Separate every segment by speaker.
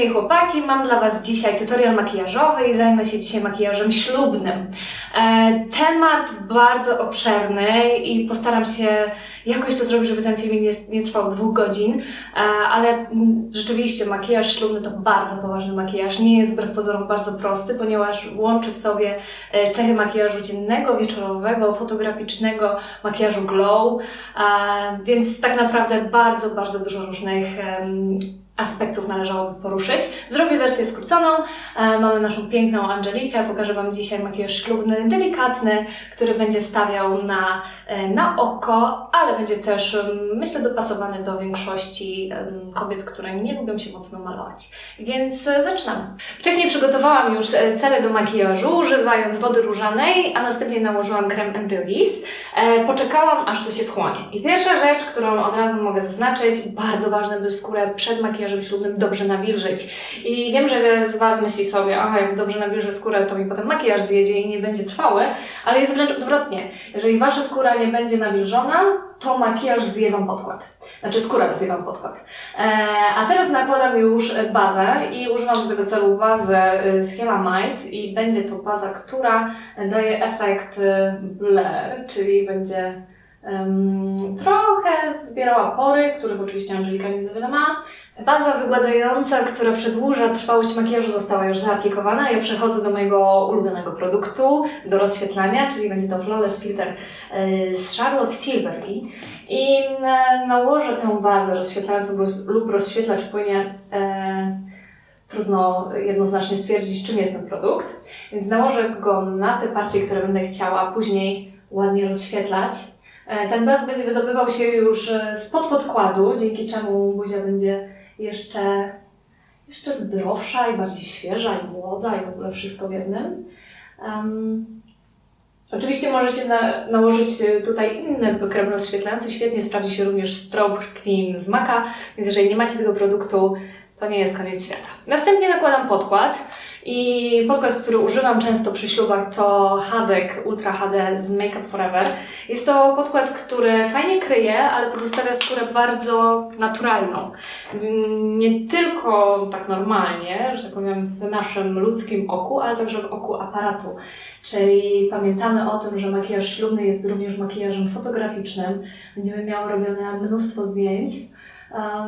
Speaker 1: dziewczyny i chłopaki, mam dla Was dzisiaj tutorial makijażowy i zajmę się dzisiaj makijażem ślubnym. E, temat bardzo obszerny i postaram się jakoś to zrobić, żeby ten filmik nie, nie trwał dwóch godzin, e, ale rzeczywiście makijaż ślubny to bardzo poważny makijaż. Nie jest wbrew pozorom bardzo prosty, ponieważ łączy w sobie e, cechy makijażu dziennego, wieczorowego, fotograficznego, makijażu glow, więc tak naprawdę bardzo, bardzo dużo różnych aspektów należałoby poruszyć. Zrobię wersję skróconą. E, mamy naszą piękną Angelikę. Pokażę Wam dzisiaj makijaż ślubny, delikatny, który będzie stawiał na, e, na oko, ale będzie też, myślę, dopasowany do większości kobiet, które nie lubią się mocno malować. Więc e, zaczynamy. Wcześniej przygotowałam już e, cerę do makijażu, używając wody różanej, a następnie nałożyłam krem Embryollis. E, poczekałam, aż to się wchłonie. I pierwsza rzecz, którą od razu mogę zaznaczyć, bardzo ważne, by skórę przed makijażem ślubnym dobrze nawilżyć. I wiem, że wiele z Was myśli sobie, a jak dobrze nawilżę skórę, to mi potem makijaż zjedzie i nie będzie trwały, ale jest wręcz odwrotnie. Jeżeli Wasza skóra nie będzie nawilżona, to makijaż zje Wam podkład. Znaczy skóra zje Wam podkład. E, a teraz nakładam już bazę i używam do tego celu bazę y, z Hielamite i będzie to baza, która daje efekt y, blur, czyli będzie trochę zbierała pory, których oczywiście Angelika nie za wiele ma. Baza wygładzająca, która przedłuża trwałość makijażu została już zaaplikowana. Ja przechodzę do mojego ulubionego produktu, do rozświetlania, czyli będzie to Flawless Filter y, z Charlotte Tilbury. I e, nałożę tę bazę rozświetlającą roz- lub rozświetlacz płynie e, trudno jednoznacznie stwierdzić, czym jest ten produkt, więc nałożę go na te partie, które będę chciała później ładnie rozświetlać. E, Ten baz będzie wydobywał się już e, spod podkładu, dzięki czemu buzia będzie jeszcze, jeszcze zdrowsza i bardziej świeża i młoda i w ogóle wszystko w jednym. Em, Oczywiście możecie na, nałożyć e, tutaj inny krem rozświetlający. Świetnie sprawdzi się również Strobe Cream z Maka, więc jeżeli nie macie tego produktu, to nie jest koniec świata. Następnie nakładam podkład i podkład, który używam często przy ślubach to Hadek Ultra HD z Make Up Forever. Jest to podkład, który fajnie kryje, ale pozostawia skórę bardzo naturalną. Nie tylko tak normalnie, że tak powiem, w naszym ludzkim oku, ale także w oku aparatu. Czyli pamiętamy o tym, że makijaż ślubny jest również makijażem fotograficznym. Będziemy miały robione mnóstwo zdjęć,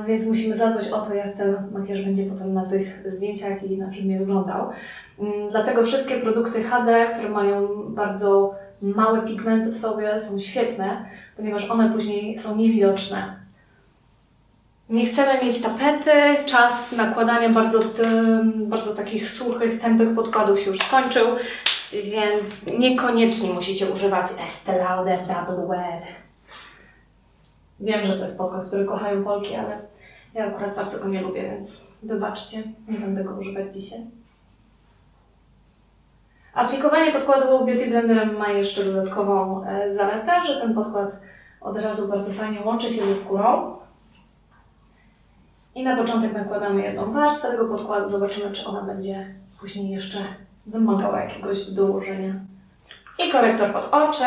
Speaker 1: więc musimy zadbać o to, jak ten makijaż będzie potem na tych zdjęciach i na filmie wyglądał. Mm, Dlatego wszystkie produkty HD, które mają bardzo małe pigmenty w sobie, są świetne, ponieważ one później są niewidoczne. Nie chcemy mieć tapety, czas nakładania bardzo, bardzo takich suchych, tępych podkładów się już skończył, więc niekoniecznie musicie używać Estee Lauder Double Wear. Wiem, że to jest podkład, który kochają Polki, ale ja akurat bardzo go nie lubię, więc wybaczcie, nie będę go używać dzisiaj. Aplikowanie podkładu Beauty Blenderem ma jeszcze dodatkową e, zaletę, że ten podkład od razu bardzo fajnie łączy się ze skórą. I na początek nakładamy jedną warstwę tego podkładu, zobaczymy, czy ona będzie później jeszcze wymagała jakiegoś dołożenia. I korektor pod oczy.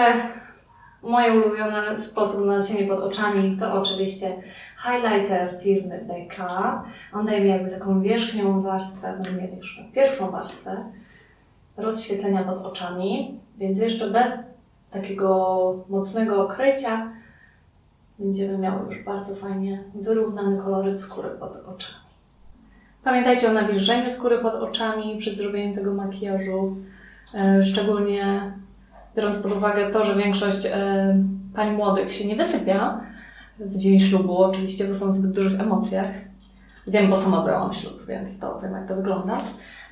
Speaker 1: Mój ulubiony sposób na cienie pod oczami to oczywiście highlighter firmy Becca. On daje mi jakby taką wierzchnią warstwę, no nie wierzchnią, pierwszą warstwę rozświetlenia pod oczami, więc jeszcze bez takiego mocnego okrycia będziemy miały już bardzo fajnie wyrównany koloryt skóry pod oczami. Pamiętajcie o nawilżeniu skóry pod oczami przed zrobieniem tego makijażu, e, szczególnie biorąc pod uwagę to, że większość e, pań młodych się nie wysypia w dzień ślubu, oczywiście, bo są w zbyt dużych emocjach. Wiem, bo sama brałam ślub, więc to wiem, jak to wygląda.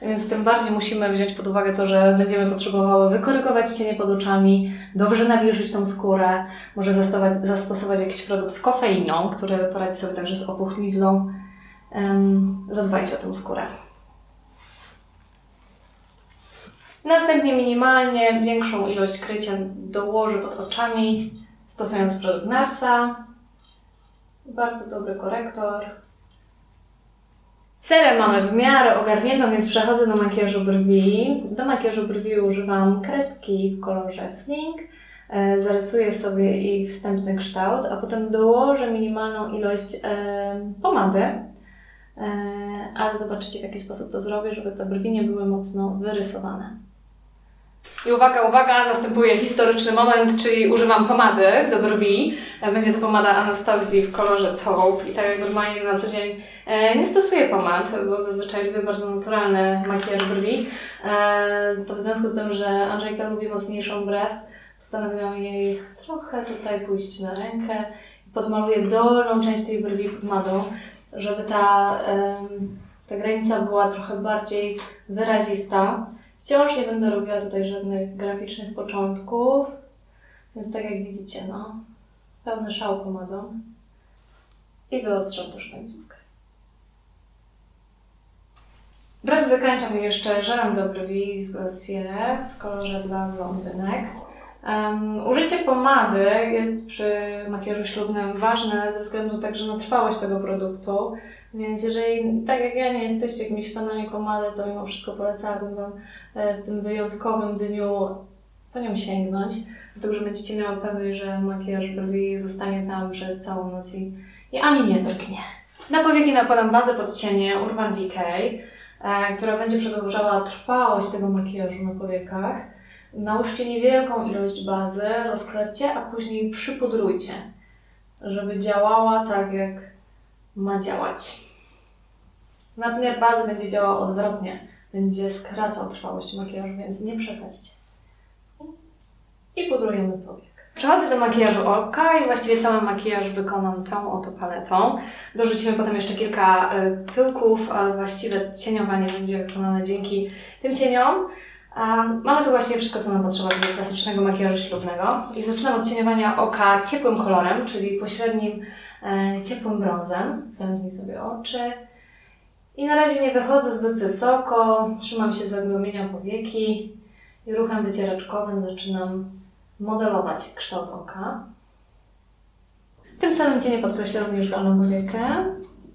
Speaker 1: Więc tym bardziej musimy wziąć pod uwagę to, że będziemy potrzebowały wykorygować cienie pod oczami, dobrze nawilżyć tą skórę, może zastosować, zastosować jakiś produkt z kofeiną, który poradzi sobie także z opuchlizną. Em, zadbajcie o tą skórę. Następnie minimalnie większą ilość krycia dołożę pod oczami, stosując produkt Narsa. Bardzo dobry korektor. Cerę mamy w miarę ogarniętą, więc przechodzę do makijażu brwi. Do makijażu brwi używam kredki w kolorze Fling. E, Zarysuję sobie ich wstępny kształt, a potem dołożę minimalną ilość e, pomady e, ale zobaczycie w jaki sposób to zrobię, żeby te brwi nie były mocno wyrysowane. I uwaga, uwaga, następuje historyczny moment, czyli używam pomady do brwi. E, Będzie to pomada Anastazji w kolorze taupe i tak jak normalnie na co dzień e, nie stosuję pomad, bo zazwyczaj lubię bardzo naturalny makijaż brwi. E, To w związku z tym, że Andrzejka lubi mocniejszą brew, postanowiłam jej trochę tutaj pójść na rękę i podmaluję dolną część tej brwi pomadą, żeby ta, ta granica była trochę bardziej wyrazista. Wciąż nie będę robiła tutaj żadnych graficznych początków, więc tak jak widzicie, no, pełny szał pomadą. I wyostrzam też końcówkę. Brew wykańczam jeszcze żelem do brwi z Glossier w kolorze dla blondynek. Um, użycie pomady jest przy makijażu ślubnym ważne ze względu także na trwałość tego produktu. Więc jeżeli, tak jak ja, nie jesteście jakimiś fanami pomady, to mimo wszystko polecałabym Wam e, w tym wyjątkowym dniu po nią sięgnąć, dlatego że będziecie miały pewność, że makijaż brwi zostanie tam przez całą noc i, i ani nie drgnie. Na powieki nakładam bazę pod cienie Urban Decay, e, która będzie przedłużała trwałość tego makijażu na powiekach. Nałóżcie niewielką ilość bazy, rozklepcie, a później przypudrujcie, żeby działała tak, jak ma działać. Nadmiar bazy będzie działał odwrotnie, będzie skracał trwałość makijażu, więc nie przesadźcie. I pudrujemy powiek. Przechodzę do makijażu oka i właściwie cały makijaż wykonam tą oto paletą. Dorzucimy potem jeszcze kilka pyłków, ale właściwe cieniowanie będzie wykonane dzięki tym cieniom. Mamy tu właściwie wszystko, co nam potrzeba do klasycznego makijażu ślubnego. I zaczynam od cieniowania oka ciepłym kolorem, czyli pośrednim e, ciepłym brązem. Zamknij sobie oczy. I na razie nie wychodzę zbyt wysoko, trzymam się zagłębienia powieki i ruchem wycieraczkowym zaczynam modelować kształt oka. Tym samym cienie podkreślę również dolną powiekę.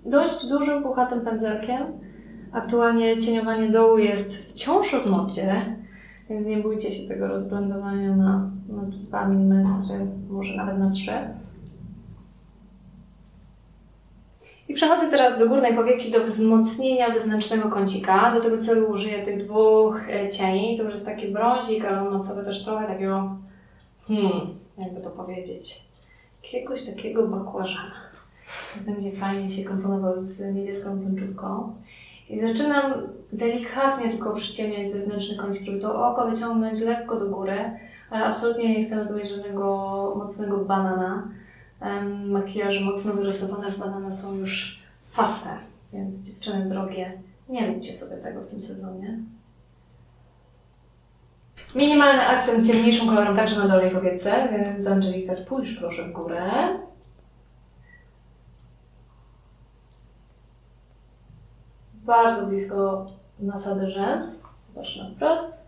Speaker 1: Dość dużym, puchatym pędzelkiem. Aktualnie cieniowanie dołu jest wciąż w modzie, więc nie bójcie się tego rozblendowania na, na 2 mm, może nawet na 3 I przechodzę teraz do górnej powieki do wzmocnienia zewnętrznego kącika. Do tego celu użyję tych dwóch e, cieni. To już jest taki brązik, ale on ma w sobie też trochę takiego, hmm, jakby to powiedzieć, jakiegoś takiego bakłażana. Będzie fajnie się komponował z niebieską tęczówką. I zaczynam delikatnie tylko przyciemniać zewnętrzny kącik, to oko wyciągnąć lekko do góry, ale absolutnie nie chcemy tu mieć żadnego mocnego banana. Em, Makijaże mocno wyrysowane w banana są już paste, więc dziewczyny drogie, nie róbcie sobie tego w tym sezonie. Minimalny akcent ciemniejszym kolorem także na dolnej powiece, więc Angelika spójrz proszę w górę. Bardzo blisko nasady rzęs. Patrz na wprost.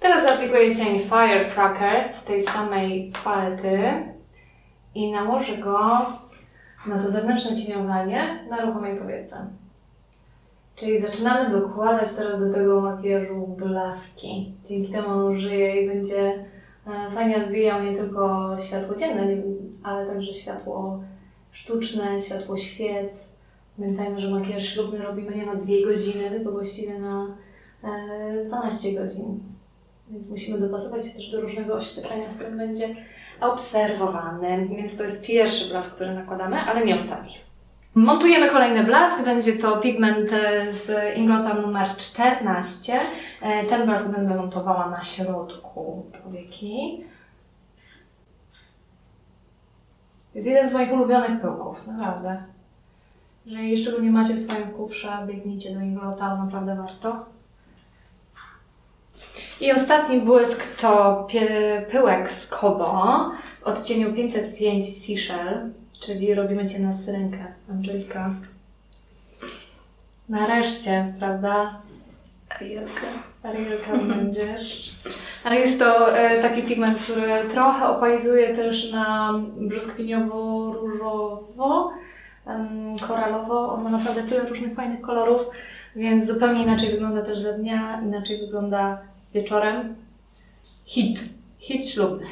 Speaker 1: Teraz zaaplikuję cień Firecracker z tej samej palety i nałożę go na to zewnętrzne cieniowanie na ruchomej powiece. Czyli zaczynamy dokładać teraz do tego makijażu blaski. Dzięki temu on żyje i będzie e, fajnie odbijał nie tylko światło dzienne, ale także światło sztuczne, światło świec. Pamiętajmy, że makijaż ślubny robimy nie na 2 godziny, tylko właściwie na e, 12 godzin. Więc musimy dopasować się też do różnego oświetlenia, w którym będzie obserwowany. Więc to jest pierwszy blask, który nakładamy, ale nie ostatni. Montujemy kolejny blask. Będzie to pigment e, z Inglota numer 14. E, Ten blask będę montowała na środku powieki. Jest jeden z moich ulubionych pyłków, naprawdę. Jeżeli jeszcze go nie macie w swoim kufrze, biegnijcie do Inglota, naprawdę warto. I ostatni błysk to pyłek z Kobo w odcieniu 505 Seashell, czyli robimy Cię na syrenkę, Angelika. Nareszcie, prawda? Arielka. Arielka będziesz. Ale jest to e, taki pigment, który trochę opalizuje też na brzoskwiniowo-różowo, koralowo. On ma naprawdę tyle różnych fajnych kolorów, więc zupełnie inaczej wygląda też za dnia, inaczej wygląda wieczorem. Hit. Hit ślubny.